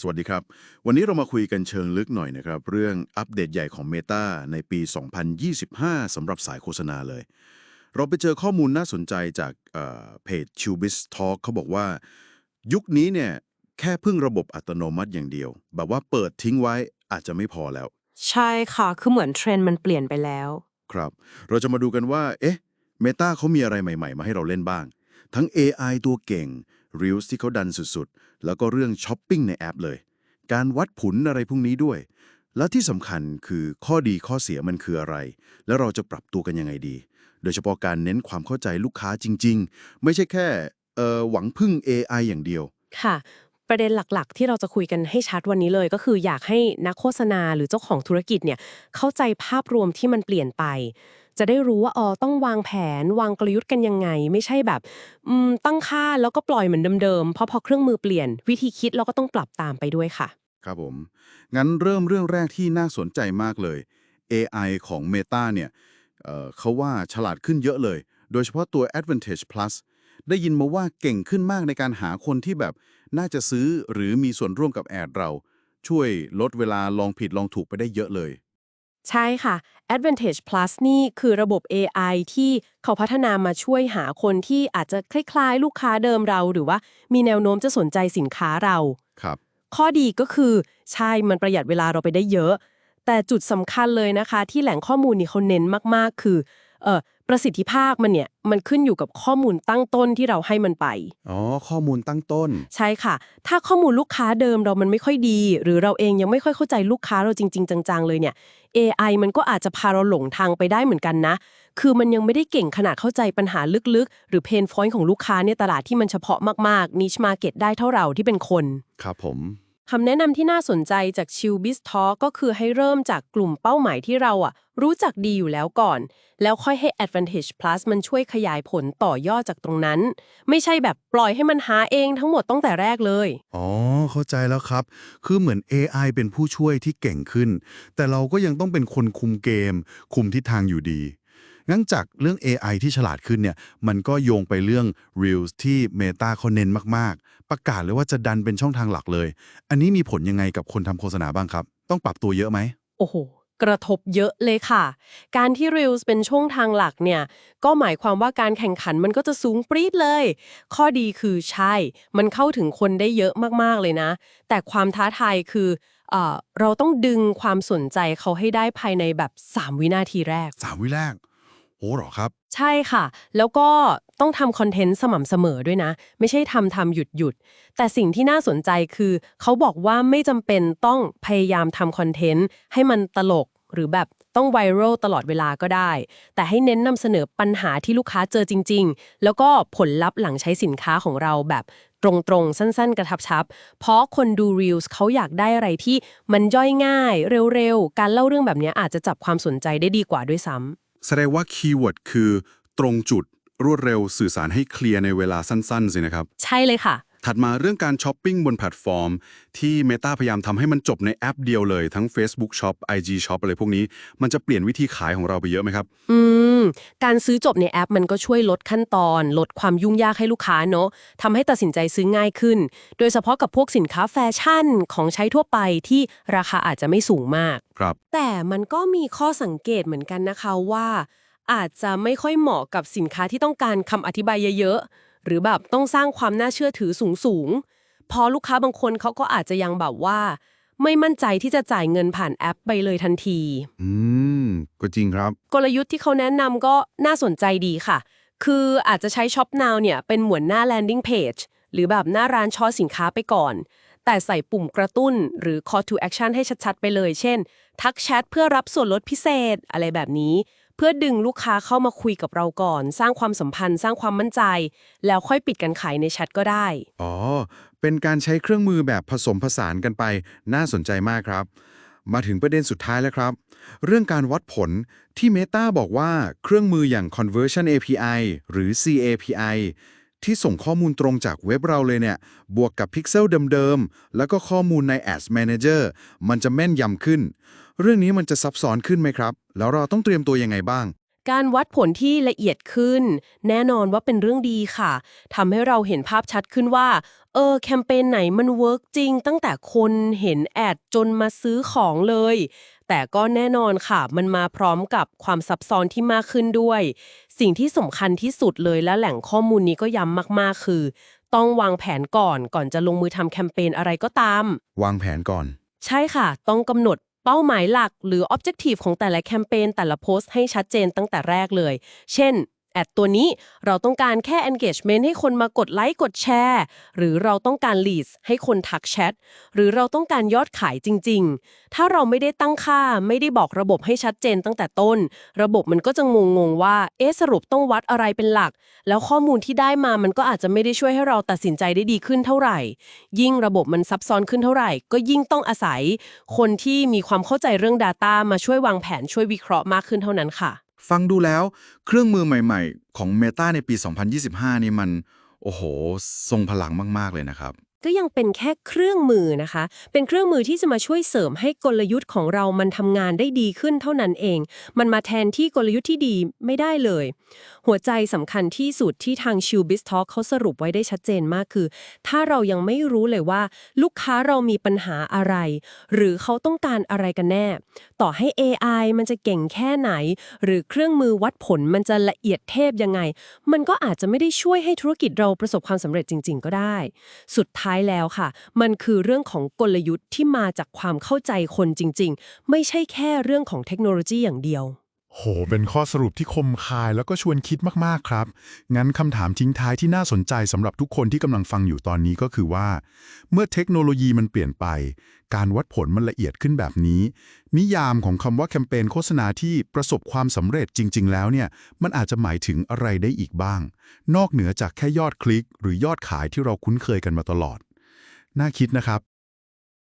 สวัสดีครับ วันนี้เรามาคุยกันเชิงลึกหน่อยนะครับ เรื่องอัปเดตใหญ่ของ Meta ในปี 2025 สำหรับสายโฆษณาเลย เราไปเจอข้อมูลน่าสนใจจากเอ่อเพจ Cubis Talk เขาบอกว่า ยุคนี้เนี่ยแค่พึ่งระบบอัตโนมัติอย่างเดียว แบบว่าเปิดทิ้งไว้อาจจะไม่พอแล้ว ใช่ค่ะ คือเหมือนเทรนด์มันเปลี่ยนไปแล้ว ครับ เราจะมาดูกันว่า เอ๊ะ Meta เขามีอะไรใหม่ ๆ มาให้เราเล่นบ้าง ทั้ง AI ตัวเก่ง Reels ที่เขาดันสุดๆ แล้วก็เรื่องช้อปปิ้งในแอปเลย การวัดผลอะไรพวกนี้ด้วย และที่สำคัญคือข้อดีข้อเสียมันคืออะไร แล้วเราจะปรับตัวกันยังไงดี โดยเฉพาะการเน้นความเข้าใจลูกค้าจริง ๆ ไม่ใช่แค่หวังพึ่ง AI อย่างเดียว ค่ะ ประเด็นหลักๆ ที่เราจะคุยกันให้ชัดวันนี้เลย ก็คืออยากให้นักโฆษณาหรือเจ้าของธุรกิจเนี่ยเข้าใจภาพรวมที่มันเปลี่ยนไป จะได้รู้ว่าอ๋อต้องวางแผนวางกลยุทธ์กันยังไง ไม่ใช่แบบอืมตั้งค่าแล้วก็ปล่อยเหมือนเดิมๆเพราะพอเครื่องมือเปลี่ยน วิธีคิดเราก็ต้องปรับตามไปด้วยค่ะ ครับผม งั้นเริ่มเรื่องแรกที่น่าสนใจมากเลย AI ของ Meta เนี่ยเเขาว่าฉลาดขึ้นเยอะเลย โดยเฉพาะตัว Advantage Plus ได้ยินมาว่าเก่งขึ้นมากในการหาคนที่แบบน่าจะซื้อหรือมีส่วนร่วมกับแอดเรา ช่วยลดเวลาลองผิดลองถูกไปได้เยอะเลย ใช่ค่ะ Advantage Plus นี่คือระบบ AI ที่เขาพัฒนามาช่วยหาคนที่อาจจะคล้ายๆ ลูกค้าเดิมเรา หรือว่ามีแนวโน้มจะสนใจสินค้าเรา ครับ ข้อดีก็คือใช่มันประหยัดเวลาเราไปได้เยอะ แต่จุดสำคัญเลยนะคะ ที่แหล่งข้อมูลนี่เขาเน้นมากๆ คือเอ่อ ประสิทธิภาพมันเนี่ยมันขึ้นอยู่กับข้อมูลตั้งต้นที่เราให้มันไป อ๋อ ข้อมูลตั้งต้น ใช่ค่ะ ถ้าข้อมูลลูกค้าเดิมเรามันไม่ค่อยดี หรือเราเองยังไม่ค่อยเข้าใจลูกค้าเราจริง ๆ จัง ๆ เลยเนี่ย AI มันก็อาจจะพาเราหลงทางไปได้เหมือนกันนะ คือมันยังไม่ได้เก่งขนาดเข้าใจปัญหาลึกๆ หรือเพนฟอยต์ของลูกค้าในตลาดที่มันเฉพาะมากๆนิชมาเก็ตได้เท่าเราที่เป็นคน ครับผม คำแนะนำที่น่าสนใจจากชิลบิสทอก็คือให้เริ่มจากกลุ่มเป้าหมายที่เราอะรู้จักดีอยู่แล้วก่อน แล้วค่อยให้ Advantage Plus มันช่วยขยายผลต่อยอดจากตรงนั้น ไม่ใช่แบบปล่อยให้มันหาเองทั้งหมดตั้งแต่แรกเลย อ๋อ เข้าใจแล้วครับ คือเหมือน AI เป็นผู้ช่วยที่เก่งขึ้น แต่เราก็ยังต้องเป็นคนคุมเกม คุมทิศทางอยู่ดี งั้นจากเรื่อง AI ที่ฉลาดขึ้นเนี่ย มันก็โยงไปเรื่อง Reels ที่ Meta เขาเน้นมาก ๆ ประกาศเลยว่าจะดันเป็นช่องทางหลักเลย อันนี้มีผลยังไงกับคนทำโฆษณาบ้างครับ ต้องปรับตัวเยอะไหม โอ้โห กระทบเยอะเลยค่ะ การที่ Reels เป็นช่องทางหลักเนี่ย ก็หมายความว่าการแข่งขันมันก็จะสูงปรี๊ดเลย ข้อดีคือใช่ มันเข้าถึงคนได้เยอะมาก ๆ เลยนะ แต่ความท้าทายคือเอ่อเราต้องดึงความสนใจเขาให้ได้ภายในแบบ 3 วินาทีแรกสามวิแรก โอ้หรอครับ ใช่ค่ะ แล้วก็ต้องทำคอนเทนต์สม่ำเสมอด้วยนะ ไม่ใช่ทำทำหยุดหยุด แต่สิ่งที่น่าสนใจคือ เขาบอกว่าไม่จำเป็นต้องพยายามทำคอนเทนต์ให้มันตลกหรือแบบต้องไวรัลตลอดเวลาก็ได้ แต่ให้เน้นนำเสนอปัญหาที่ลูกค้าเจอจริง ๆ แล้วก็ผลลัพธ์หลังใช้สินค้าของเราแบบตรงๆ สั้น ๆ กระทับชับ เพราะคนดู Reels เขาอยากได้อะไรที่มันย่อยง่าย เร็ว ๆ การเล่าเรื่องแบบนี้อาจจะจับความสนใจได้ดีกว่าด้วยซ้ำ แสดงว่าคีย์เวิร์ดคือ ตรงจุดรวดเร็วสื่อสารให้เคลียร์ในเวลาสั้นๆสินะครับ ใช่เลยค่ะ ถัดมาเรื่องการช้อปปิ้งบนแพลตฟอร์ม ที่ Meta พยายามทำให้มันจบในแอปเดียวเลยทั้ง Facebook Shop IG Shop อะไรพวกนี้ มันจะเปลี่ยนวิธีขายของเราไปเยอะไหมครับ อืม การซื้อจบในแอปมันก็ช่วยลดขั้นตอน ลดความยุ่งยากให้ลูกค้าเนอะทำให้ตัดสินใจซื้อง่ายขึ้น โดยเฉพาะกับพวกสินค้าแฟชั่นของใช้ทั่วไปที่ราคาอาจจะไม่สูงมาก ครับ แต่มันก็มีข้อสังเกตเหมือนกันนะคะว่า อาจจะไม่ค่อยเหมาะกับสินค้าที่ต้องการคำอธิบายเยอะๆ หรือแบบต้องสร้างความน่าเชื่อถือสูงๆพอลูกค้าบางคนเขาก็อาจจะยังแบบว่า ไม่มั่นใจที่จะจ่ายเงินผ่านแอปไปเลยทันที อืม ก็จริงครับ กลยุทธ์ที่เขาแนะนำก็น่าสนใจดีค่ะ คืออาจจะใช้ Shop Now เนี่ย เป็นเหมือนหน้า landing page หรือแบบหน้าร้านช้อสินค้าไปก่อน แต่ใส่ปุ่มกระตุ้นหรือ call to action ให้ชัดๆ ไปเลย เช่น ทักแชทเพื่อรับส่วนลดพิเศษอะไรแบบนี้เพื่อดึงลูกค้าเข้ามาคุยกับเราก่อน สร้างความสัมพันธ์ สร้างความมั่นใจ แล้วค่อยปิดการขายในแชทก็ได้ อ๋อ เป็นการใช้เครื่องมือแบบผสมผสานกันไป น่าสนใจมากครับ มาถึงประเด็นสุดท้ายแล้วครับ เรื่องการวัดผลที่ Meta บอกว่าเครื่องมืออย่าง Conversion API หรือ CAPI ที่ส่งข้อมูลตรงจากเว็บเราเลยเนี่ย บวกกับพิกเซลเดิมๆ แล้วก็ข้อมูลใน Ads Manager มันจะแม่นยำขึ้น เรื่องนี้มันจะซับซ้อนขึ้นไหมครับ แล้วเราต้องเตรียมตัวยังไงบ้าง การวัดผลที่ละเอียดขึ้น แน่นอนว่าเป็นเรื่องดีค่ะทำให้เราเห็นภาพชัดขึ้นว่า เออ แคมเปญไหนมันเวิร์กจริง ตั้งแต่คนเห็นแอดจนมาซื้อของเลย แต่ก็แน่นอนค่ะ มันมาพร้อมกับความซับซ้อนที่มากขึ้นด้วย สิ่งที่สำคัญที่สุดเลยและแหล่งข้อมูลนี้ก็ย้ำมากๆ คือ ต้องวางแผนก่อนก่อนจะลงมือทำแคมเปญอะไรก็ตาม วางแผนก่อน ใช่ค่ะ ต้องกำหนด เป้าหมายหลักหรือ Objective ของแต่ละแคมเปญแต่ละโพสต์ให้ชัดเจนตั้งแต่แรกเลย เช่น ดตัวนี้ เราต้องการแค่ engagement ให้คนมากดไลค์กดแชร์ หรือเราต้องการ leads ให้คนทักแชท หรือเราต้องการยอดขายจริง ๆ ถ้าเราไม่ได้ตั้งค่าไม่ได้บอกระบบให้ชัดเจนตั้งแต่ต้น ระบบมันก็จะงงๆว่า เอ๊ะสรุปต้องวัดอะไรเป็นหลัก แล้วข้อมูลที่ได้มามันก็อาจจะไม่ได้ช่วยให้เราตัดสินใจได้ดีขึ้นเท่าไหร่ ยิ่งระบบมันซับซ้อนขึ้นเท่าไหร่ ก็ยิ่งต้องอาศัย คนที่มีความเข้าใจเรื่อง Data มาช่วยวางแผนช่วยวิเคราะห์มากขึ้นเท่านั้นค่ะ ฟังดูแล้วเครื่องมือใหม่ๆ ของ Meta ในปี 2025 นี่มัน โอ้โห ทรงพลังมาก ๆ เลยนะครับ ก็ยังเป็นแค่เครื่องมือนะคะ เป็นเครื่องมือที่จะมาช่วยเสริมให้กลยุทธ์ของเรามันทำงานได้ดีขึ้นเท่านั้นเอง มันมาแทนที่กลยุทธ์ที่ดีไม่ได้เลย หัวใจสำคัญที่สุดที่ทางชิวบิสทอเขาสรุปไว้ได้ชัดเจนมากคือ ถ้าเรายังไม่รู้เลยว่า ลูกค้าเรามีปัญหาอะไร หรือเขาต้องการอะไรกันแน่ ต่อให้ AI มันจะเก่งแค่ไหน หรือเครื่องมือวัดผลมันจะละเอียดเทพยังไง มันก็อาจจะไม่ได้ช่วยให้ธุรกิจเราประสบความสำเร็จจริง ๆ ก็ได้ สุดท้ายท้ายแล้วค่ะ มันคือเรื่องของกลยุทธ์ที่มาจากความเข้าใจคนจริง ๆ ไม่ใช่แค่เรื่องของเทคโนโลยีอย่างเดียว โห เป็นข้อสรุปที่คมคายแล้วก็ชวนคิดมาก ๆ ครับ งั้นคำถามทิ้งท้ายที่น่าสนใจสำหรับทุกคนที่กำลังฟังอยู่ตอนนี้ก็คือว่า เมื่อเทคโนโลยีมันเปลี่ยนไป การวัดผลมันละเอียดขึ้นแบบนี้ นิยามของคำว่าแคมเปญโฆษณาที่ประสบความสำเร็จจริง ๆ แล้วเนี่ย มันอาจจะหมายถึงอะไรได้อีกบ้าง นอกเหนือจากแค่ยอดคลิก หรือยอดขายที่เราคุ้นเคยกันมาตลอด น่าคิดนะครับ